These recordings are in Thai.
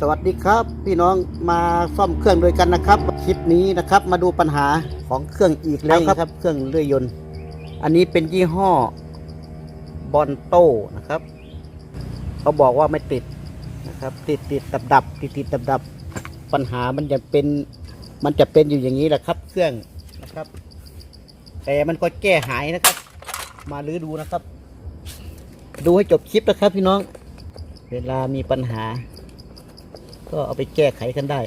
สวัสดีครับ พี่น้องมาซ่อมเครื่องด้วยกันนะครับคลิปนี้นะครับ มาดูปัญหาของเครื่องอีกแล้วครับ เครื่องเลื่อยยนต์ อันนี้เป็นยี่ห้อบอนโต้นะครับ เขาบอกว่าไม่ติดนะครับ ติดติดดับดับติดติดดับดับปัญหามันจะเป็นมันจะเป็นอยู่อย่างนี้แหละครับ เครื่องนะครับ แต่มันก็แก้หายนะครับ มาลื้อดูนะครับ ดูให้จบคลิปนะครับ พี่น้อง เวลามีปัญหา ก็เอาไปแก้ไขกันได้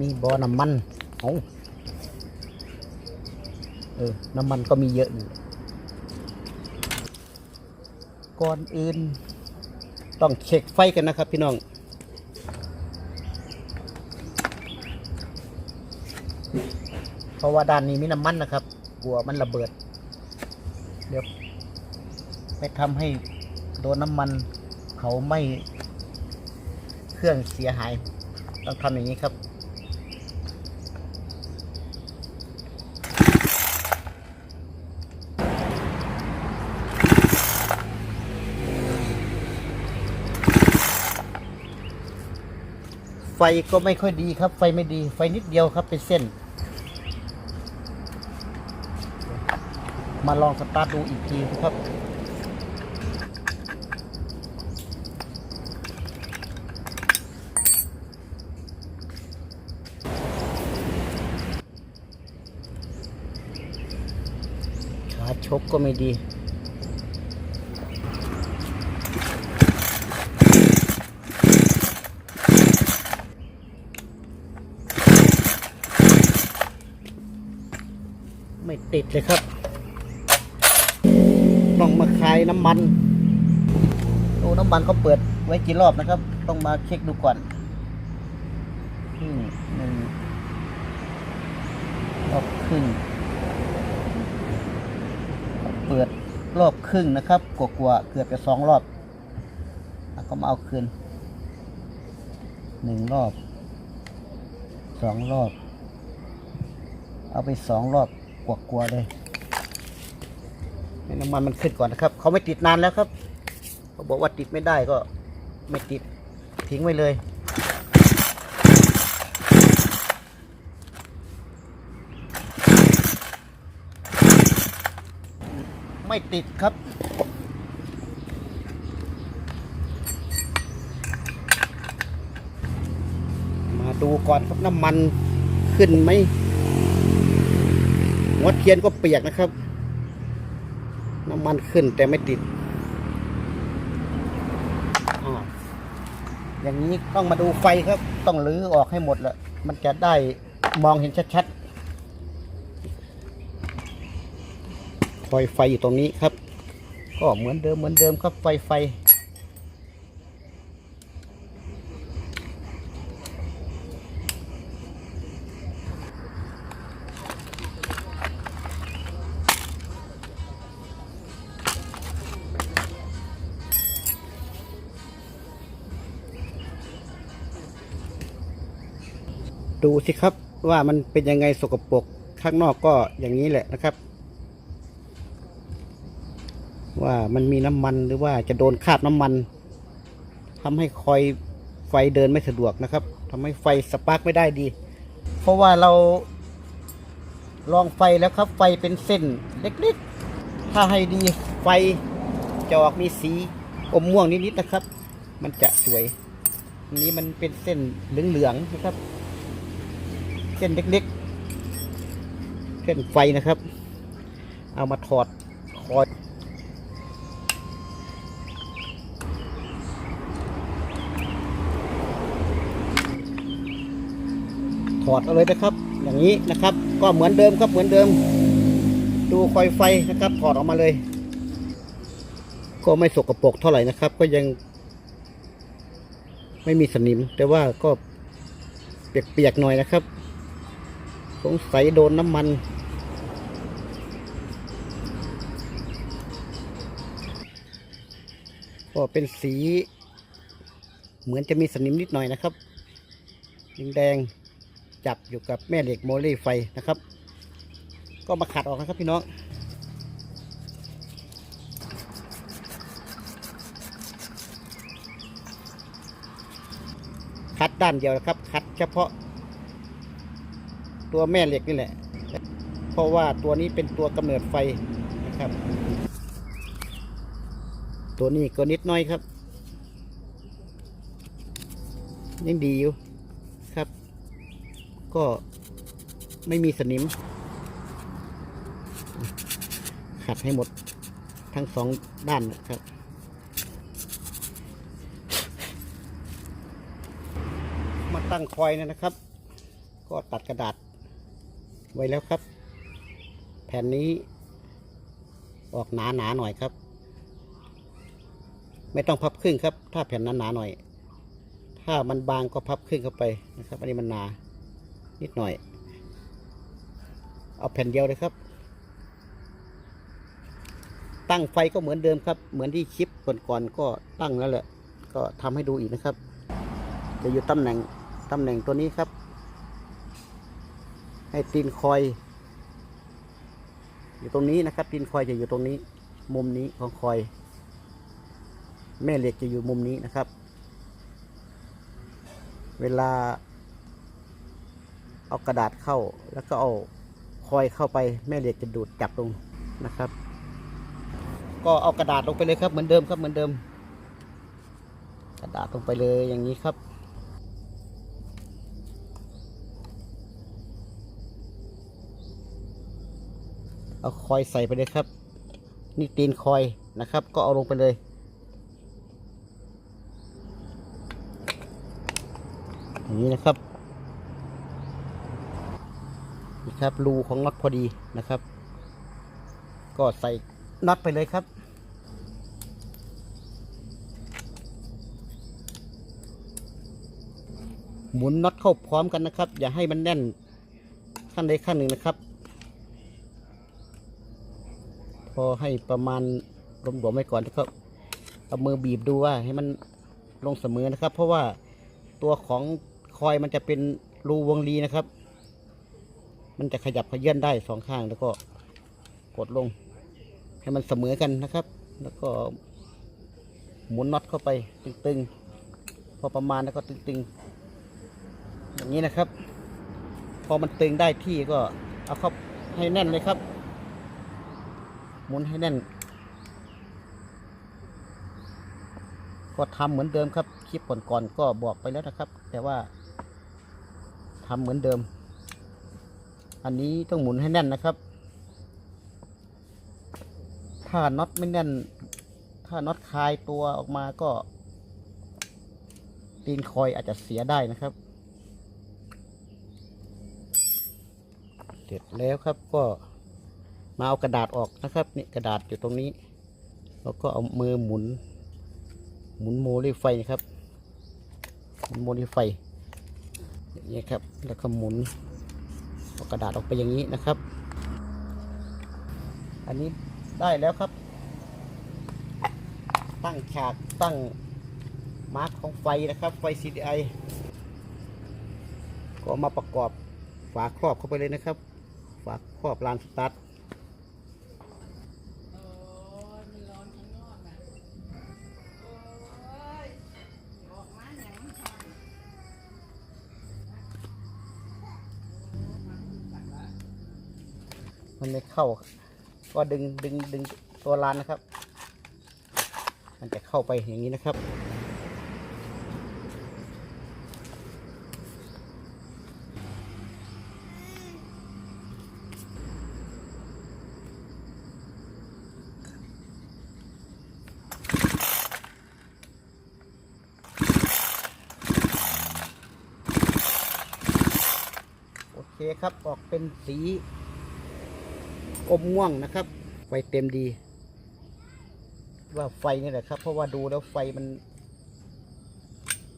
มีบอน้ำมันเอาเออ น้ำมันก็มีเยอะอยู่ก่อนอื่น ต้องเช็คไฟกันนะครับพี่น้อง เพราะว่าด้านนี้มีน้ำมันนะครับ กลัวมันระเบิด ไปทำให้โดนน้ำมันเขาไม่เครื่องเสียหาย ต้องทำอย่างนี้ครับ ไฟก็ไม่ค่อยดีครับ ไฟไม่ดี ไฟนิดเดียวครับเป็นเส้น มาลองสตาร์ทดูอีกทีครับาชกก็ไม่ดี ไม่ติดเลยครับ ต้องมาคลายน้ำมันดูน้ำมันเขาเปิดไว้กี่รอบนะครับ ต้องมาเช็คดูก่อนหนึ่งรอบครึ่ง เปิด รอบครึ่งนะครับกว่าๆเกือบจะสองรอบแล้วก็มาเอาคืนหนึ่งรอบสองรอบ เอาไปสองรอบกว่าๆเลยให้น้ำมันมันขึ้นก่อนนะครับ เขาไม่ติดนานแล้วครับเขาบอกว่าติดไม่ได้ก็ไม่ติดทิ้งไว้เลย ไม่ติดครับ มาดูก่อนครับน้ำมันขึ้นไหมหัวเทียนก็เปียกนะครับ น้ำมันขึ้นแต่ไม่ติดออย่างนี้ต้องมาดูไฟครับ ต้องรื้อออกให้หมดละมันจะได้มองเห็นชัดๆ คอยไฟอยู่ตรงนี้ครับ ก็เหมือนเดิมเหมือนเดิมครับไฟไฟ ดูสิครับว่ามันเป็นยังไงสกปรกข้างนอกก็อย่างนี้แหละนะครับ ว่ามันมีน้ำมันหรือว่าจะโดนคาบน้ำมันทำให้คอยไฟเดินไม่สะดวกนะครับทำให้ไฟสปาร์กไม่ได้ดี เพราะว่าเราลองไฟแล้วครับ ไฟเป็นเส้นเล็กๆ ถ้าให้ดีไฟจะออกมีสีอมม่วงนิดๆนะครับ มันจะสวยอันนี้มันเป็นเส้นเหลืองๆนะครับ เส้นเล็กๆ เส้นไฟนะครับ เอามาถอดคอย ถอดเอาเลยนะครับ อย่างนี้นะครับ ก็เหมือนเดิมครับเหมือนเดิม ดูคอยไฟนะครับ ถอดออกมาเลย ก็ไม่สกปรกเท่าไหร่นะครับ ก็ยัง ไม่มีสนิม แต่ว่าก็เปียกๆหน่อยนะครับ สงสัยโดนน้ำมันก็เป็นสีเหมือนจะมีสนิมนิดหน่อยนะครับ แดงๆ จับอยู่กับแม่เหล็กโมเลไฟนะครับ ก็มาขัดออกนะครับพี่น้องขัดด้านเดียวนะครับขัดเฉพาะ ตัวแม่เหล็กนี่แหละ เพราะว่าตัวนี้เป็นตัวกำเนิดไฟนะครับ ตัวนี้ก็นิดน้อยครับ ยังดีอยู่ ก็ไม่มีสนิม ขัดให้หมดทั้งสองด้านนะครับ มาตั้งคอยนะนะครับ ก็ตัดกระดาษไว้แล้วครับ แผ่นนี้ออกหนาหนาหน่อยครับ ไม่ต้องพับครึ่งครับ ถ้าแผ่นนั้นหนาหน่อย ถ้ามันบางก็พับครึ่งเข้าไปนะครับ อันนี้มันหนา นิดหน่อย เอาแผ่นเดียวเลยครับ ตั้งไฟก็เหมือนเดิมครับ เหมือนที่คลิปก่อนๆก็ตั้งแล้วแหละ ก็ทำให้ดูอีกนะครับ จะอยู่ตำแหน่งตำแหน่งตัวนี้ครับ ให้ตีนคอย อยู่ตรงนี้นะครับ ตีนคอยจะอยู่ตรงนี้ มุมนี้ของคอย แม่เหล็กจะอยู่มุมนี้นะครับ เวลา เอากระดาษเข้า แล้วก็เอาคอยเข้าไปแม่เหล็กจะดูดจับลงนะครับ ก็เอากระดาษลงไปเลยครับเหมือนเดิมครับเหมือนเดิม กระดาษลงไปเลยอย่างนี้ครับเอาคอยใส่ไปเลยครับ นี่ตีนคอยนะครับ ก็เอาลงไปเลยอย่างนี้นะครับ นี่ ครับ รูของน็อตพอดีนะครับ ก็ใส่น็อตไปเลยครับ หมุนน็อตเข้าพร้อมกันนะครับ อย่าให้มันแน่นขั้นใดขั้นหนึ่งนะครับ พอให้ประมาณรวมๆไว้ก่อนนะครับเอามือบีบดูว่าให้มันลงเสมอนะครับ เพราะว่าตัวของคอยมันจะเป็นรูวงรีนะครับ มันจะขยับขยื่นได้สองข้างแล้วก็กดลง ให้มันเสมอกันนะครับ แล้วก็หมุนน็อตเข้าไปตึงๆ พอประมาณแล้วก็ตึงๆ อย่างนี้นะครับ พอมันตึงได้ที่ก็เอาเข้าให้แน่นเลยครับ หมุนให้แน่น ก็ทำเหมือนเดิมครับ คลิปก่อนๆก็บอกไปแล้วนะครับ แต่ว่าทำเหมือนเดิม อันนี้ต้องหมุนให้แน่นนะครับ ถ้าน็อตไม่แน่น ถ้าน็อตคลายตัวออกมาก็ตีนคอยอาจจะเสียได้นะครับ เสร็จแล้วครับก็มาเอากระดาษออกนะครับนี่กระดาษอยู่ตรงนี้ แล้วก็เอามือหมุน หมุนโมลิไฟนะครับหมุนโมลิไฟอย่างนี้ครับแล้วก็หมุน กระดาษออกไปอย่างนี้นะครับ อันนี้ได้แล้วครับ ตั้งฉากตั้งมาร์กของไฟนะครับ ไฟ CDI ก็มาประกอบฝาครอบเข้าไปเลยนะครับ ฝาครอบลานสตาร์ท มันไม่เข้า ก็ดึงดึงดึงตัวลานนะครับ มันจะเข้าไปอย่างนี้นะครับ โอเคครับออกเป็นสี อมม่วงนะครับ ไฟเต็มดี ว่าไฟนี่แหละครับ เพราะว่าดูแล้วไฟมัน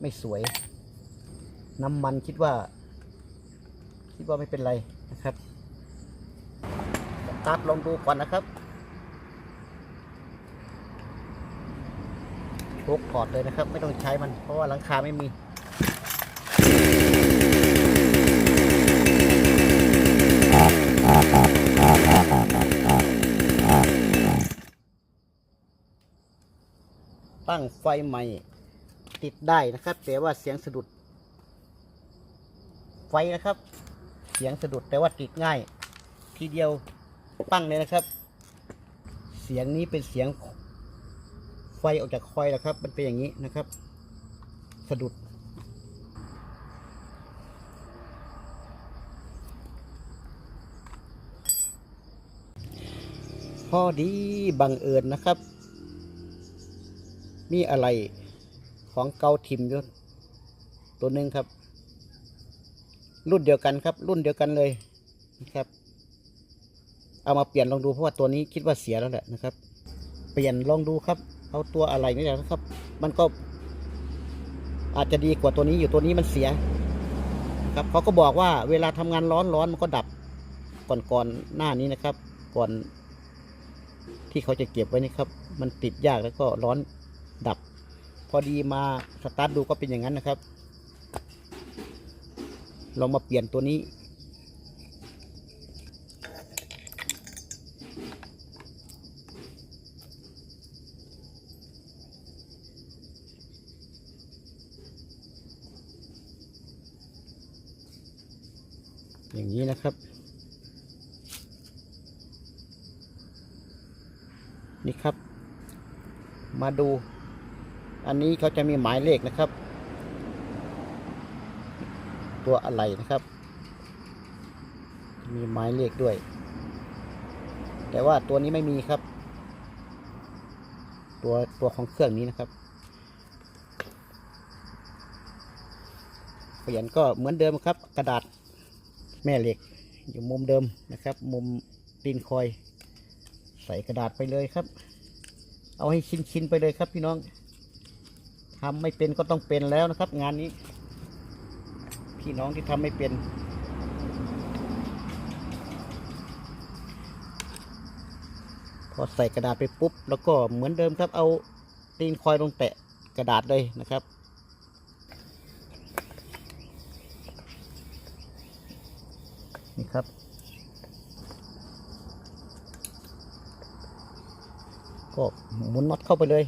ไม่สวย น้ำมันคิดว่า คิดว่าไม่เป็นไรนะครับตาร์ทลองดูก่อนนะครับพกถอดเลยนะครับ ไม่ต้องใช้มัน เพราะว่าหลังคาไม่มี ตั้งไฟใหม่ติดได้นะครับ แต่ว่าเสียงสะดุด ไฟนะครับ เสียงสะดุดแต่ว่าติดง่าย ทีเดียวปั้งเลยนะครับ เสียงนี้เป็นเสียง ไฟออกจากคอยแล้วครับ มันเป็นอย่างนี้นะครับ สะดุด พอดีบังเอิญนะครับ มีอะไรของเกาทิมอยู่ตัวหนึ่งครับ รุ่นเดียวกันครับ รุ่นเดียวกันเลยนะครับ เอามาเปลี่ยนลองดูเพราะว่าตัวนี้คิดว่าเสียแล้วแหละนะครับ เปลี่ยนลองดูครับเอาตัวอะไรนี่แหละครับ มันก็อาจจะดีกว่าตัวนี้อยู่ตัวนี้มันเสียครับเขาก็บอกว่าเวลาทำงานร้อนร้อนมันก็ดับก่อนก่อนหน้านี้นะครับ ก่อนที่เขาจะเก็บไว้นี่ครับ มันติดยากแล้วก็ร้อน ดับ พอดีมาสตาร์ทดูก็เป็นอย่างนั้นนะครับลองมาเปลี่ยนตัวนี้ อย่างนี้นะครับนี่ครับ มาดู อันนี้เขาจะมีหมายเลขนะครับ ตัวอะไรนะครับ มีหมายเลขด้วย แต่ว่าตัวนี้ไม่มีครับ ตัวตัวของเครื่องนี้นะครับเปลี่ยนก็เหมือนเดิมครับ กระดาษแม่เหล็ก อยู่มุมเดิมนะครับ มุมตีนคอย ใส่กระดาษไปเลยครับ เอาให้ชิ้นๆไปเลยครับพี่น้อง ทำไม่เป็นก็ต้องเป็นแล้วนะครับ งานนี้ พี่น้องที่ทำไม่เป็น พอใส่กระดาษไปปุ๊บ แล้วก็เหมือนเดิมครับเอาตีนคอยลงแตะกระดาษเลยนะครับนี่ครับก็หมุนน็อตเข้าไปเลย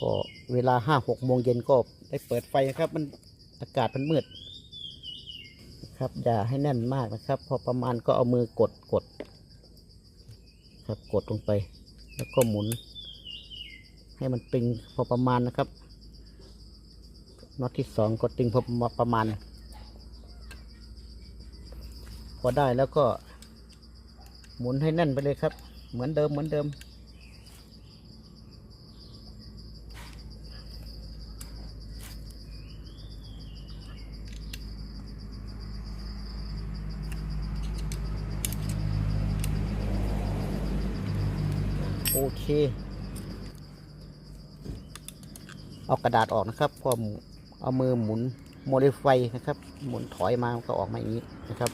ก็เวลาห้าหกโมงเย็นก็ได้เปิดไฟนะครับ มันอากาศมันมืดนะครับอย่าให้แน่นมากนะครับ พอประมาณก็เอามือกดกด ครับกดลงไป แล้วก็หมุน ให้มันตึงพอประมาณนะครับน็อตที่สองก็ตึงพอประมาณ พอได้แล้วก็หมุนให้แน่นไปเลยครับ เหมือนเดิมเหมือนเดิม โอ เคเอากระดาษออกนะครับก็เอามือหมุนโมดิฟายนะครับ หมุนถอยมาก็ออกมาอย่างนี้นะครับ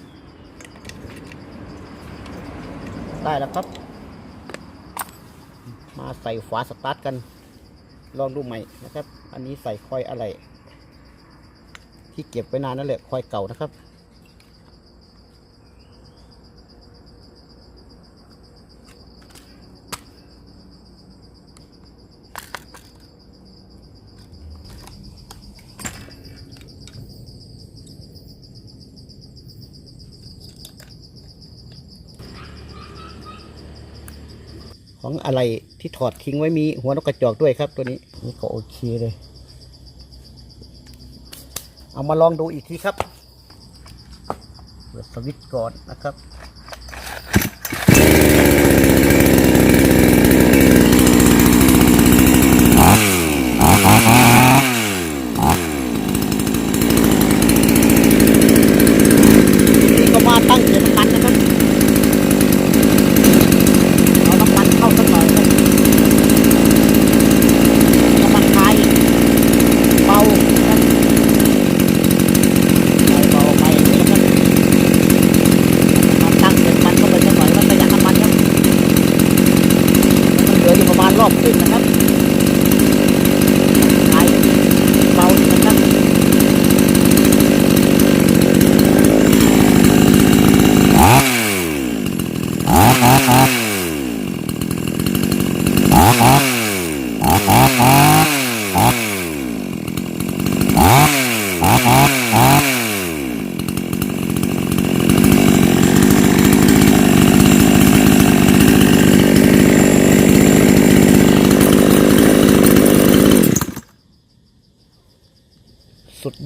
ได้แล้วครับ มาใส่ฝาสตาร์ทกัน ลองดูใหม่นะครับ อันนี้ใส่คอยอะไร ที่เก็บไว้นานนั่นแหละคอยเก่านะครับ ของอะไรที่ถอดทิ้งไว้มีหัวนกกระจอกด้วยครับ ตัวนี้นี่ก็โอเคเลย เอามาลองดูอีกทีครับ เปิดสวิตช์ก่อนนะครับ นี่ก็มาตั้งเก็บน้ำมันนะครับ เอาน้ำมันเข้าสักหน่อยครับน้ำมันคายเบาครับเบาๆไปอย่างนี้นะครับมาตั้งเก็บมันเข้าไปสักหน่อยมันประหยัดน้ำมันครับมันเหลืออยู่ประมาณรอบครึ่งนะครับคายเบาดีนะครับ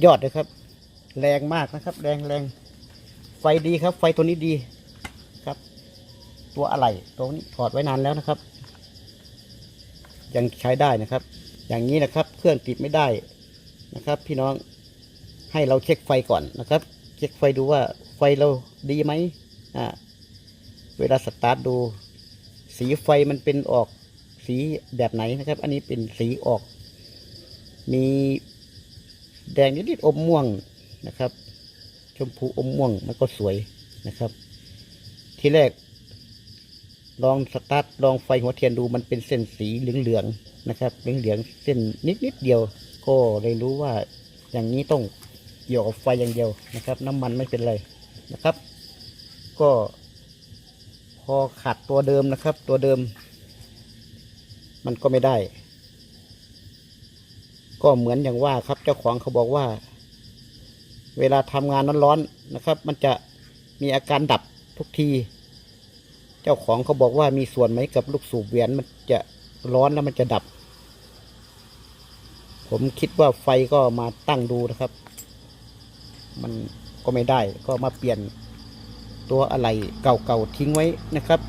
อ ย อดเลยครับ แรงมากนะครับ แรงแรงไฟดีครับ ไฟตัวนี้ดีครับ ตัวอะไรตัวนี้ถอดไว้นานแล้วนะครับ ยังใช้ได้นะครับ อย่างนี้นะครับ เครื่องติดไม่ได้นะครับ พี่น้องให้เราเช็คไฟก่อนนะครับ เช็คไฟดูว่าไฟเราดีไหมอ่าเวลาสตาร์ทดู สีไฟมันเป็นออกสีแบบไหนนะครับ อันนี้เป็นสีออก มี แดงนิดๆอมม่วงนะครับ ชมพูอมม่วงมันก็สวยนะครับ ทีแรก ลองสตาร์ทลองไฟหัวเทียนดูมันเป็นเส้นสีเหลืองๆนะครับเหลืองๆเส้นนิดๆเดียว ก็เลยรู้ว่าอย่างนี้ต้องเกี่ยวกับไฟอย่างเดียวนะครับ น้ำมันไม่เป็นไรนะครับ ก็พอขัดตัวเดิมนะครับ ตัวเดิม มันก็ไม่ได้ ก็เหมือนอย่างว่าครับ เจ้าของเขาบอกว่า เวลาทำงานร้อนๆนะครับ มันจะมีอาการดับทุกที เจ้าของเขาบอกว่ามีส่วนไหมกับลูกสูบเหวียนมันจะร้อนแล้วมันจะดับ ผมคิดว่าไฟก็มาตั้งดูนะครับ มันก็ไม่ได้ก็มาเปลี่ยนตัวอะไรเก่าๆทิ้งไว้นะครับ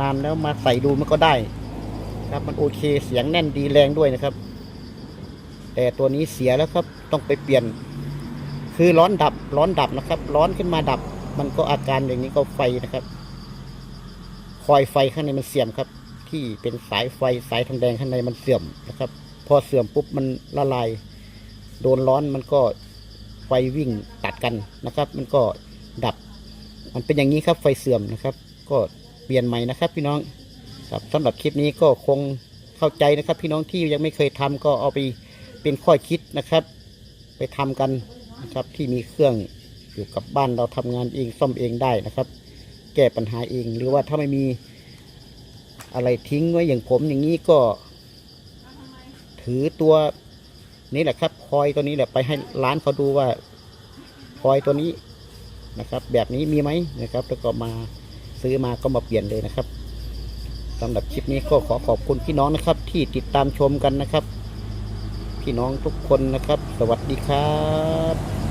นานแล้วมาใส่ดูมันก็ได้ ครับมันโอเคเสียงแน่นดีแรงด้วยนะครับ แต่ตัวนี้เสียแล้วครับต้องไปเปลี่ยน คือร้อนดับร้อนดับนะครับ ร้อนขึ้นมาดับ มันก็อาการอย่างนี้ก็ไฟนะครับ คอยไฟข้างในมันเสื่อมครับ ที่เป็นสายไฟสายทองแดงข้างในมันเสื่อมนะครับ พอเสื่อมปุ๊บมันละลายโดนร้อนมันก็ไฟวิ่งตัดกันนะครับ มันก็ดับ มันเป็นอย่างนี้ครับไฟเสื่อมนะครับ ก็เปลี่ยนใหม่นะครับ พี่น้องครับสำหรับคลิปนี้ก็คงเข้าใจนะครับ พี่น้องที่ยังไม่เคยทำก็เอาไป เป็นข้อคิดนะครับ ไปทำกันนะครับที่มีเครื่องอยู่กับบ้านเราทำงานเองซ่อมเองได้นะครับ แก้ปัญหาเองหรือว่าถ้าไม่มีอะไรทิ้งไว้อย่างผมอย่างนี้ก็ ถือตัวนี้แหละครับคอยตัวนี้แหละไปให้ร้านเขาดูว่าคอยตัวนี้นะครับ แบบนี้มีไหมนะครับ แล้วก็มาซื้อมาก็มาเปลี่ยนเลยนะครับสำหรับคลิปนี้ก็ขอขอบคุณพี่น้องนะครับ ที่ติดตามชมกันนะครับ พี่น้องทุกคนนะครับ สวัสดีครับ